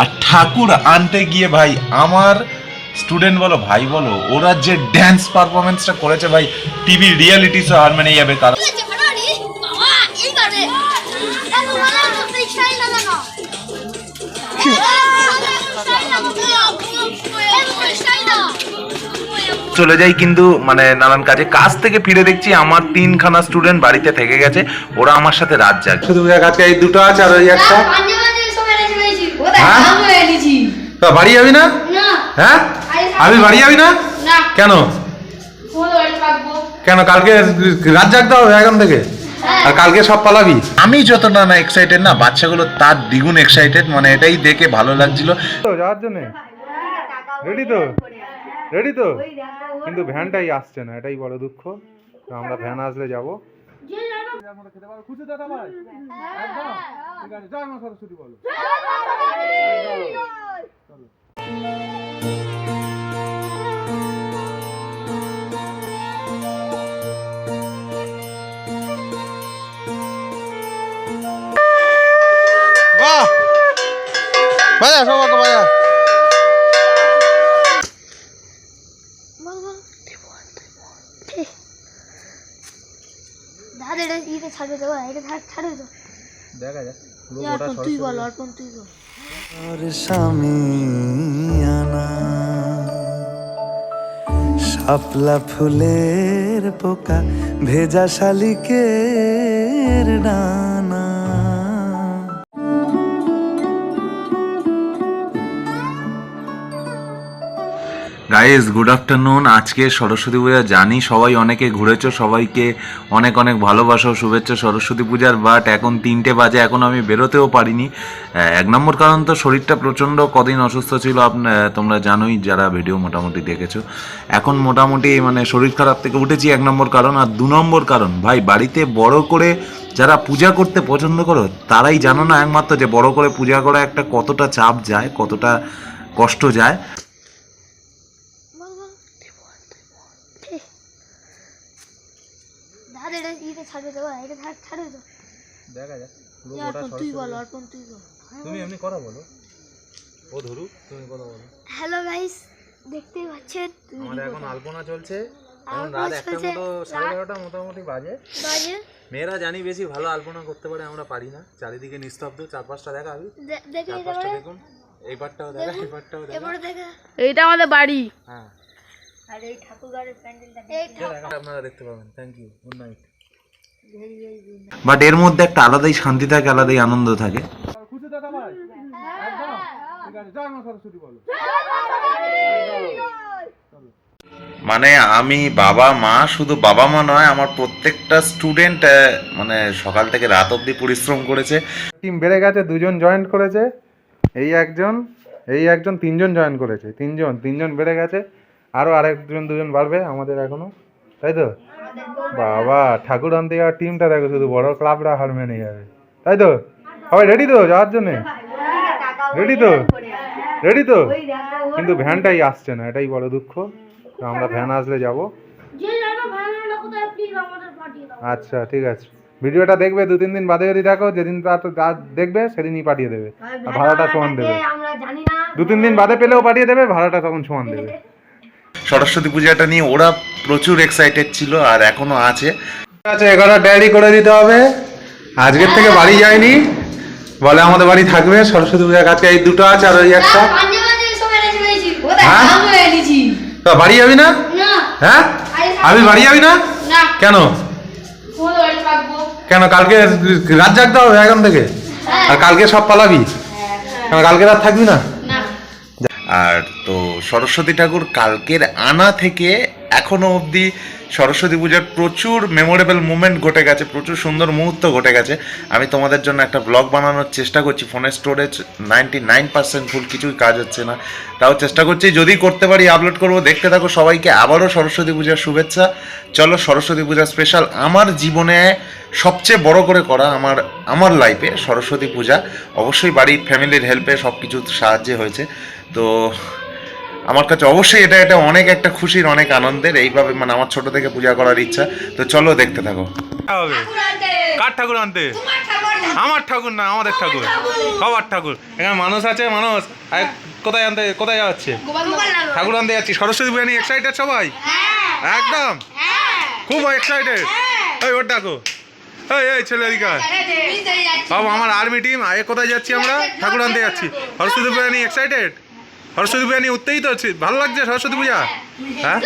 আর ঠাকুর আনতে গিয়ে ভাই আমার স্টুডেন্ট বলো ভাই বলো ওরা যে ড্যান্স পারফরমেন্সটা করেছে ভাই টিভি রিয়েলিটি শো হার মেনে যাবে স্টাইল না না চলে যাই কিন্তু মানে নানান কাজে। কাজ থেকে ফিরে দেখছি আমার তিনখানা স্টুডেন্ট বাড়িতে থেকে গেছে। ওরা আমার সাথে রাত জাগ শুধু কাছে এই দুটো আছে আর ওই একটা হ্যাঁ? তা বাড়ি যাবি না? হ্যাঁ? আমি বাড়ি যাবি না? না। কেন? কেন কালকে রাত জাগতে হবে এখন থেকে? আর কালকে সব পালাবি? আমি যতটা না না এক্সাইটেড না বাচ্চাগুলো তার দ্বিগুণ এক্সাইটেড মানে এটাই দেখে ভালো লাগছিল। তো যাওয়ার জন্য? রেডি তো? রেডি তো? কিন্তু ভ্যানটাই আসছে না এটাই বড় দুঃখ। তো আমরা ভ্যান আসলে যাব। খুশি দাদা ভাই একদম ঠিক আছে জয় মা সরস্বতী বলো। বাহ ছাড়বে তো এটা ছাড়- ছাড়বে তো দেখা যাক অর্পণ তুই বল অর্পণ তুই বল। और সামিয়ানা শাপলা ফুলের পোকা ভেজা শালিকের ডানা গাইজ গুড আফটারনুন আজকে সরস্বতী পূজা জানি সবাই অনেকে ঘুরেছ, সবাইকে অনেক অনেক ভালোবাসা শুভেচ্ছা সরস্বতী পূজার বাট এখন তিনটে বাজে, এখন আমি বেরোতেও পারিনি। এক নম্বর কারণ তো শরীরটা প্রচণ্ড কদিন অসুস্থ ছিল, আপনা তোমরা জানোই যারা ভিডিও মোটামুটি দেখেছ। এখন মোটামুটি মানে শরীর খারাপ থেকে উঠেছি, এক নম্বর কারণ। আর দু নম্বর কারণ, ভাই, বাড়িতে বড় করে যারা পূজা করতে পছন্দ করো, তারাই জানো না একমাত্র যে বড় করে পূজা করা একটা কতটা চাপ যায়, কতটা কষ্ট যায় বল বল দাদা এটা ইতে ছাড়বে তো এটা ছাড়- ছাড়বে তো। দেখা যাক পুরো তুই বল অর্পণ তুই বল। তুমি এমনি কথা বলো। ও ধরু তুমি কথা বলো। হ্যালো গাইস দেখতেই পাচ্ছেন? আমাদের এখন আলপনা চলছে। এখন রাত একটা মতো সাড়ে এগারোটা মোটামুটি বাজে। বাজে। মেয়েরা জানি বেশি ভালো আলপনা করতে পারে আমরা পারি না। চারিদিকে নিস্তব্ধ চার পাঁচটা দেখা আমি দে- চার পাঁচটা দেখুন। এই পাটটাও দেখা এই পাটটাও দেখা। এইটা আমাদের বাড়ি। হ্যাঁ। আর এই ঠাকুরগাড়ের প্যান্ডেলটা আপনারা দেখতে পাবেন। Thank you good night but এর মধ্যে একটা আলাদাই শান্তি থাকে আলাদাই আনন্দ থাকে। বলো। মানে আমি বাবা মা শুধু বাবা মা নয় আমার প্রত্যেকটা স্টুডেন্ট মানে সকাল থেকে রাত অবধি পরিশ্রম করেছে। টিম বেড়ে গেছে দুজন জয়েন করেছে। এই একজন এই একজন তিনজন জয়েন করেছে। তিনজন তিনজন বেড়ে গেছে। আরও আরেকজন দুজন বাড়বে আমাদের এখনও। তাই তো? বাবা ঠাকুর আনতে যাওয়ার টিমটা দেখো শুধু বড় ক্লাবরা হার মেনে যাবে তাই তো? সবাই রেডি তো যাওয়ার জন্যে? রেডি তো? রেডি তো? কিন্তু ভ্যানটাই আসছে না এটাই বড় দুঃখ। তো আমরা ভ্যান আসলে যাব। আচ্ছা ঠিক আছে। ভিডিওটা দেখবে দু তিন দিন বাদে যদি দেখো যেদিন দেখবে সেদিনই পাঠিয়ে দেবে। ভাড়াটা সমান দেবে। দু তিন দিন বাদে পেলেও পাঠিয়ে দেবে ভাড়াটা তখন সমান দেবে। সরস্বতী পূজাটা নিয়ে ওরা প্রচুর এক্সাইটেড ছিল আর এখনও আছে। আচ্ছা এগারো ডায়েরি করে দিতে হবে। আজকের থেকে বাড়ি যায়নি। বলে আমাদের বাড়ি থাকবে। সরস্বতী পূজার কাছে এই দুটো আছে আর ওই একটা। হ্যাঁ? আমি বাড়ি যাবি না? হ্যাঁ? আমি বাড়ি যাবি না? না। কেন? কেন কালকে রাত জাগতে হবে এখন থেকে? আর কালকে সব পালাবি? কেন কালকে রাত থাকবি না? আর তো সরস্বতী ঠাকুর কালকের আনা থেকে এখনও অবধি সরস্বতী পূজার প্রচুর মেমোরেবল মুমেন্ট ঘটে গেছে, প্রচুর সুন্দর মুহূর্ত ঘটে গেছে। আমি তোমাদের জন্য একটা ব্লগ বানানোর চেষ্টা করছি ফোনের storage ninety nine percent full কিছুই কাজ হচ্ছে না। তাও চেষ্টা করছি, যদি করতে পারি আপলোড করব। দেখতে থাকো সবাইকে আবারও সরস্বতী পূজার শুভেচ্ছা। চলো সরস্বতী পূজা স্পেশাল আমার জীবনে সবচেয়ে বড় করে করা আমার আমার লাইফে সরস্বতী পূজা। অবশ্যই বাড়ির ফ্যামিলির হেল্পে সব কিছু সাহায্যে হয়েছে। তো আমার কাছে অবশ্যই এটা এটা অনেক একটা খুশির, অনেক আনন্দের। এইভাবে মানে আমার ছোট থেকে পূজা করার ইচ্ছা। তো চলো দেখতে থাকো। কার ঠাকুর আনতে? আমার ঠাকুর না, আমাদের ঠাকুর। সবার ঠাকুর। এখানে মানুষ আছে, মানুষ। কোথায় আনতে, কোথায় যাচ্ছে? ঠাকুর আনতে যাচ্ছি। সরস্বতী পুজো নিয়ে এক্সাইটেড সবাই? একদম? খুব এক্সাইটেড ওই ওর ডাকো। এই এই, ছেলে আয়। আমার আর্মি টিম আগে কোথায় যাচ্ছি আমরা? ঠাকুর আনতে যাচ্ছি। সরস্বতী পূজা নিয়ে এক্সাইটেড সরস্বতী পূজা নিয়ে উঠতেই তো আছি। ভালো লাগছে সরস্বতী পূজা? হ্যাঁ?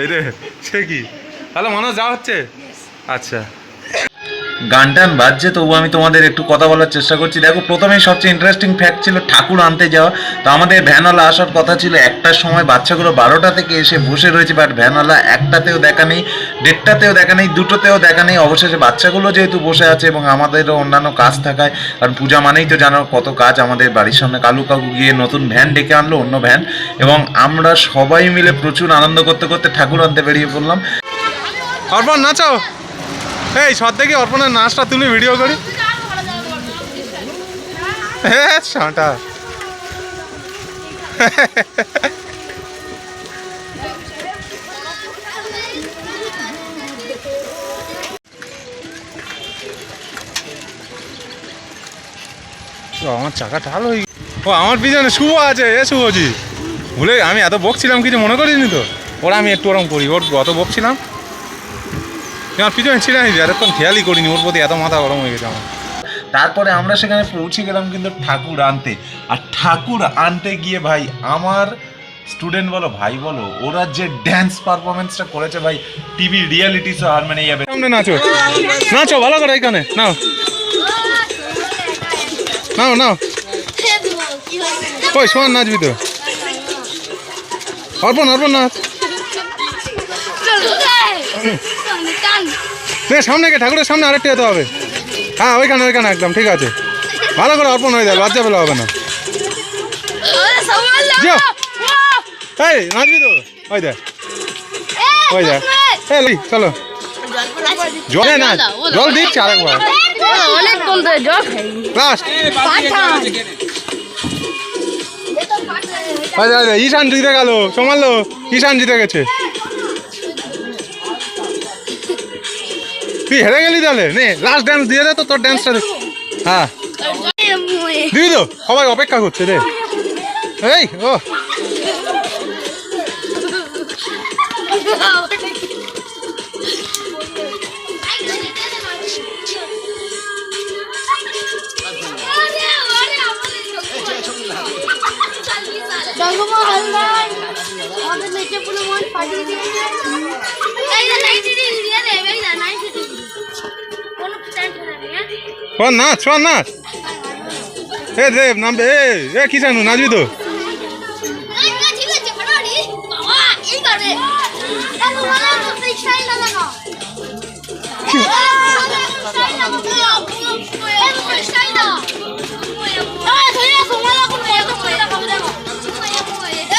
এই রে সে কি? তাহলে মানুষ যাওয়া হচ্ছে? আচ্ছা। গান টান বাজছে তবু আমি তোমাদের একটু কথা বলার চেষ্টা করছি। দেখো, প্রথমেই সবচেয়ে ইন্টারেস্টিং ফ্যাক্ট ছিল ঠাকুর আনতে যাওয়া। তো আমাদের ভ্যানওয়ালা আসার কথা ছিল একটার সময় বাচ্চাগুলো বারোটা থেকে এসে বসে রয়েছে বাট ভ্যানওয়ালা একটাতেও দেখা নেই, দেড়টাতেও দেখা নেই, দুটোতেও দেখা নেই। অবশেষে বাচ্চাগুলো যেহেতু বসে আছে এবং আমাদেরও অন্যান্য কাজ থাকায়, কারণ পূজা মানেই তো জানো কত কাজ আমাদের বাড়ির সামনে। কালু কাকু গিয়ে নতুন ভ্যান ডেকে আনলো, অন্য ভ্যান, এবং আমরা সবাই মিলে প্রচুর আনন্দ করতে করতে ঠাকুর আনতে বেরিয়ে পড়লাম। অর্পণ নাচো এই সব দেখি অর্পণের নাচটা তুলি ভিডিও করি। হ্যাঁ আমার চাকা টাল হয়ে। ও, আমার পিছনে শুভ আছে, এ শুভজি। ভুলে আমি এত বকছিলাম, কিছু মনে করিনি তো? ওরা আমি একটু ওরম করি, ওর অত বকছিলাম। আমার পিছনে ছিঁড়ে নিয়েছি এতক্ষণ খেয়ালই করিনি ওর প্রতি এত মাথা গরম হয়ে গেছে আমার। তারপরে আমরা সেখানে পৌঁছে গেলাম কিন্তু ঠাকুর আনতে। আর ঠাকুর আনতে গিয়ে ভাই আমার স্টুডেন্ট বলো ভাই বলো ওরা যে ড্যান্স পারফরমেন্সটা করেছে ভাই টিভি রিয়েলিটি শো আর মানে যাবে সামনে নাচো। নাচো ভালো করে এখানে নাও। নাও নাও। ওই সোয়ান নাচবি তো। অর্পণ অর্পণ নাচ। নে সামনে গে ঠাকুরের সামনে আরেকটা যেতে হবে। হ্যাঁ ওইখানে ওইখানে একদম ঠিক আছে। ভালো করে অর্পণ হয়ে যায় লজ্জা পেলে হবে না। সামাল এই নাচবি তো? ওই দেখ। ওই দেখ। এই চলো। জলে না জল দিচ্ছি আরেকবার। জল খাই। লাস্ট আচ্ছা ঈশান জিতে গেল। সমানলো ঈশান জিতে গেছে। তুই হেরে গেলি তাহলে? নে লাস্ট ড্যান্স দিয়ে দে তো তোর ড্যান্সটা হ্যাঁ। দিবি তো সবাই অপেক্ষা করছে রে এই ও। আমাদের নিচে পুরো মন ফাটিয়ে দিয়েছে। শোন নাচ শোন নাচ এ দেব, নামবে, এ নাচবি তো।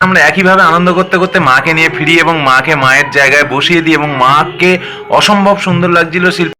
আমরা একইভাবে আনন্দ করতে করতে মাকে নিয়ে ফিরি এবং মাকে মায়ের জায়গায় বসিয়ে দিই এবং মাকে অসম্ভব সুন্দর লাগছিল শিল্পী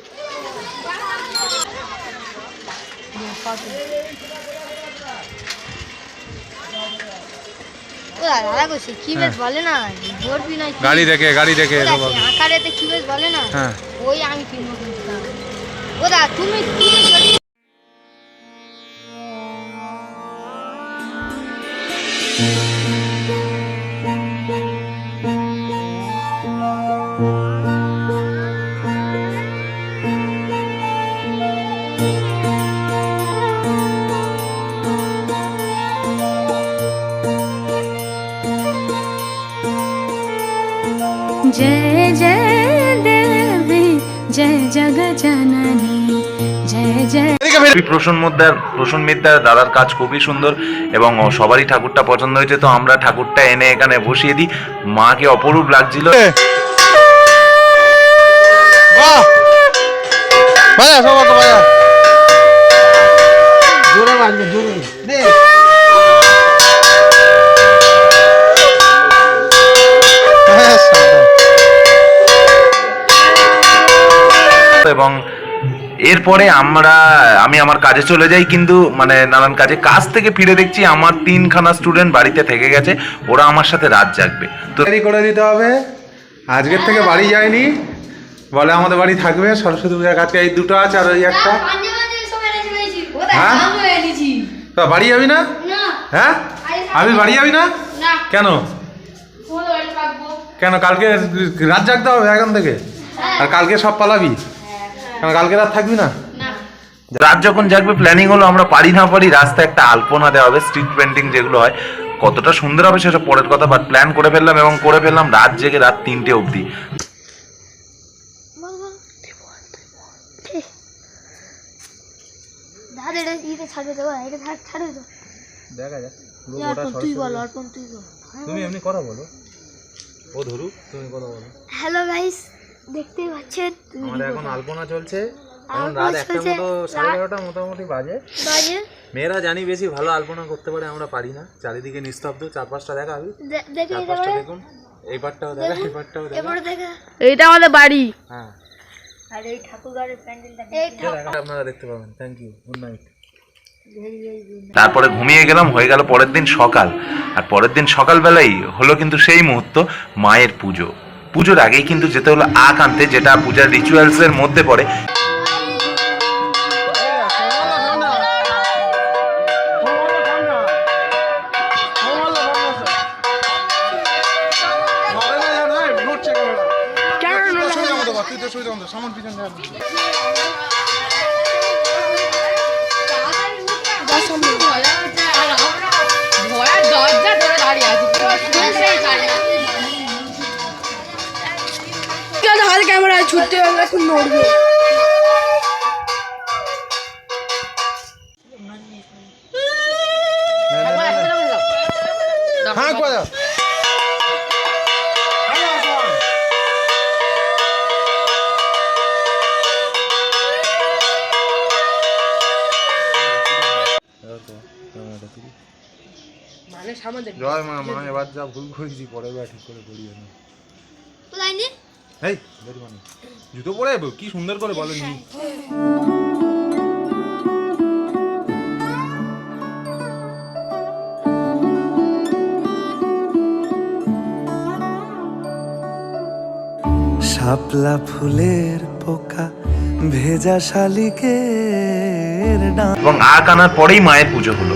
কি বেশ বলে না না গাড়ি দেখে গাড়ি দেখে আকারেতে কি বেশ বলে না? হ্যাঁ। ওই আমি কিনবো কিন্তু ও দা তুমি তুমি যদি জয় খুবই প্রসন্ন মিদ্যার প্রসন্ন মিদ্যার দাদার কাজ খুবই সুন্দর এবং সবারই ঠাকুরটা পছন্দ হয়েছে তো আমরা ঠাকুরটা এনে এখানে বসিয়ে দিই। মাকে অপরূপ লাগছিল। জোরে বাজবে জোরে। হ্যাঁ। এবং এরপরে আমরা আমি আমার কাজে চলে যাই কিন্তু মানে নানান কাজে। কাজ থেকে ফিরে দেখছি আমার তিনখানা স্টুডেন্ট বাড়িতে থেকে গেছে ওরা আমার সাথে রাত জাগবে। তো তৈরি করে দিতে হবে। আজকের থেকে বাড়ি যায়নি। বলে আমাদের বাড়ি থাকবে সরস্বতী পূজার কাছে এই দুটো আছে আর ওই একটা। হ্যাঁ তা বাড়ি যাবি না? হ্যাঁ? আমি বাড়ি যাবি না? কেন? কেন কালকে রাত জাগতে হবে এখন থেকে? আর কালকে সব পালাবি? কেন কালকে রাত থাকবি না? রাত যখন জাগবে প্ল্যানিং হলো আমরা পারি না পারি রাস্তায় একটা আলপনা দেওয়া হবে স্ট্রিট পেন্টিং যেগুলো হয়। কতটা সুন্দর হবে সেটা পরের কথা বাট প্ল্যান করে ফেললাম এবং করে ফেললাম রাত জেগে রাত তিনটে অবধি। তুমি এমনি কথা বলো। ও ধরু তুমি কথা বলো। হ্যালো গাইস দেখতেই পাচ্ছেন। আমাদের এখন আলপনা চলছে। এখন রাত একটা মতো সাড়ে এগারোটা মোটামুটি বাজে। বাজে। মেয়েরা জানি বেশি ভালো আলপনা করতে পারে আমরা পারি না। চারিদিকে নিস্তব্ধ চার পাঁচটা দেখা আমি চার পাঁচটা দেখুন। এই পাটটাও দেখা এই পাটটাও দেখা। এইটা আমাদের বাড়ি। হ্যাঁ। আর এই ঠাকুর প্যান্ডেলটা দেখা। আপনারা দেখতে পাবেন। থ্যাংক ইউ গুড নাইট তারপরে ঘুমিয়ে গেলাম হয়ে গেল পরের দিন সকাল। আর পরের দিন সকালবেলাই হলো কিন্তু সেই মুহূর্ত মায়ের পুজো। পুজোর আগেই কিন্তু যেতে হলো আখ আনতে যেটা পূজার রিচুয়ালসের মধ্যে পড়ে হবে এখন নড়বে হ্যাঁ বাজা জয় মা মা এবার যা ভুল করেছি পরে এবার ঠিক করে করিও নি? এই জুতো পরে যাব? কি সুন্দর করে বলেনি শাপলা ফুলের পোকা ভেজা শালিকের ডান। এবং আখ আনার পরেই মায়ের পুজো হলো।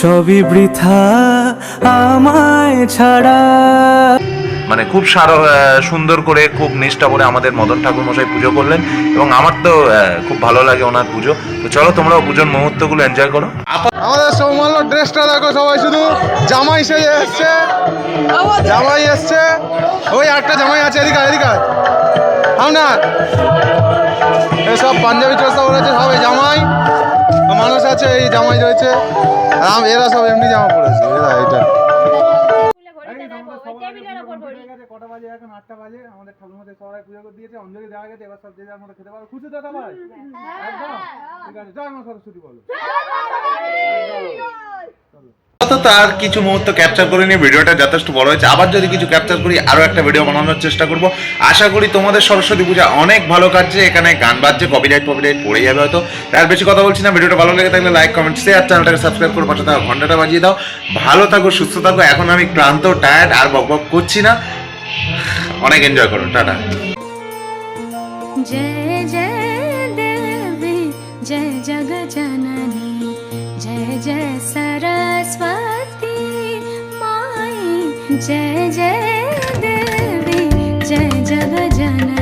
সবই বৃথা আমায় ছাড়া। মানে খুব সার সুন্দর করে খুব নিষ্ঠা করে আমাদের মদন ঠাকুর মশাই পুজো করলেন এবং আমার তো খুব ভালো লাগে ওনার পুজো। তো চলো তোমরাও পুজোর মুহূর্তগুলো এনজয় করো। আমাদের সৌমান্য ড্রেসটা দেখো সবাই শুধু জামাই সেজে এসছে। জামাই এসছে। ওই একটা জামাই আছে এদিকে এদিকে আয়। আমরা সব পাঞ্জাবি চর্চা করেছে সবাই জামাই। মানুষ আছে এই জামাই রয়েছে। আম- এরা সব এমনি জামা পড়েছে এরা এটা। কটা বাজে এখন আটটা বাজে আমাদের সবাই পুজো করে দিয়েছে অঞ্জলি দেওয়া গেছে এবার সব যে যার মতো খেতে পারো খুশি তো সবাই একদম ঠিক আছে জয় মা সরস্বতী বলো আপাতত তার কিছু মুহূর্ত ক্যাপচার করে নিয়ে ভিডিওটা যথেষ্ট বড় হয়েছে। আবার যদি কিছু ক্যাপচার করি আরও একটা ভিডিও বানানোর চেষ্টা করব। আশা করি তোমাদের সরস্বতী পূজা অনেক ভালো কাটছে। এখানে গান বাজছে কপিরাইট ফপিরাইট পড়ে যাবে হয়তো। তার বেশি কথা বলছি না, ভিডিওটা ভালো লেগে থাকলে লাইক কমেন্ট শেয়ার চ্যানেলটাকে সাবস্ক্রাইব করে পাঠাতে হবে ঘন্টাটা বাজিয়ে দাও। ভালো থাকো, সুস্থ থাকো। এখন আমি ক্লান্ত টায়ার্ড আর বক বক করছি না। অনেক এনজয় করো, টাটা। জয় জয়। जय जय देवी जय जग जननी